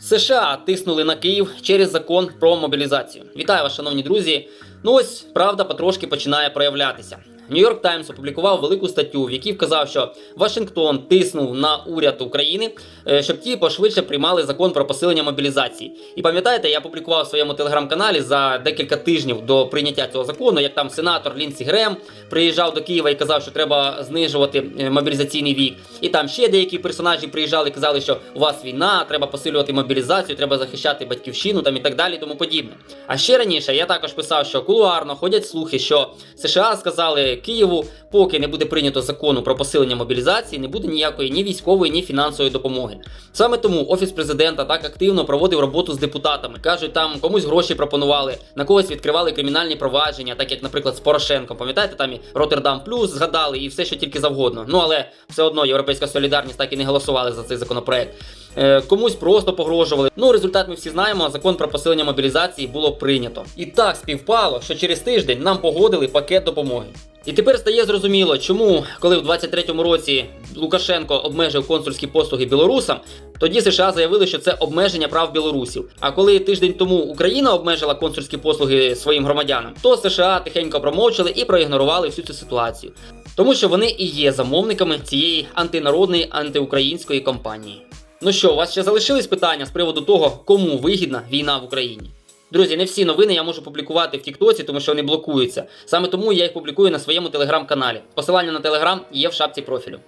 США тиснули на Київ через закон про мобілізацію. Вітаю вас, шановні друзі. Ну ось правда потрошки починає проявлятися. Нью-Йорк Таймс опублікував велику статтю, в якій вказав, що Вашингтон тиснув на уряд України, е, щоб ті пошвидше приймали закон про посилення мобілізації. І пам'ятаєте, я публікував в своєму телеграм-каналі за декілька тижнів до прийняття цього закону, як там сенатор Лінсі Грем приїжджав до Києва і казав, що треба знижувати е, мобілізаційний вік. І там ще деякі персонажі приїжджали і казали, що у вас війна, треба посилювати мобілізацію, треба захищати батьківщину там і так далі, тому подібне. А ще раніше я також писав, що кулуарно ходять слухи, що США сказали Києву, поки не буде прийнято закону про посилення мобілізації, не буде ніякої ні військової, ні фінансової допомоги. Саме тому офіс президента так активно проводив роботу з депутатами. кажуть, там комусь гроші пропонували, на когось відкривали кримінальні провадження, так як, наприклад, з Порошенком. Пам'ятаєте, там і Роттердам Плюс згадали і все, що тільки завгодно. Ну але все одно Європейська солідарність так і не голосували за цей законопроект. Е, комусь просто погрожували. Ну, результат ми всі знаємо. Закон про посилення мобілізації було прийнято. І так співпало, що через тиждень нам погодили пакет допомоги. І тепер стає зрозуміло, чому, коли в 23-му році Лукашенко обмежив консульські послуги білорусам, тоді США заявили, що це обмеження прав білорусів. А коли тиждень тому Україна обмежила консульські послуги своїм громадянам, то США тихенько промовчали і проігнорували всю цю ситуацію. Тому що вони і є замовниками цієї антинародної антиукраїнської кампанії. Ну що, у вас ще залишились питання з приводу того, кому вигідна війна в Україні? Друзі, не всі новини я можу публікувати в Тіктоці, тому що вони блокуються. Саме тому я їх публікую на своєму телеграм-каналі. Посилання на телеграм є в шапці профілю.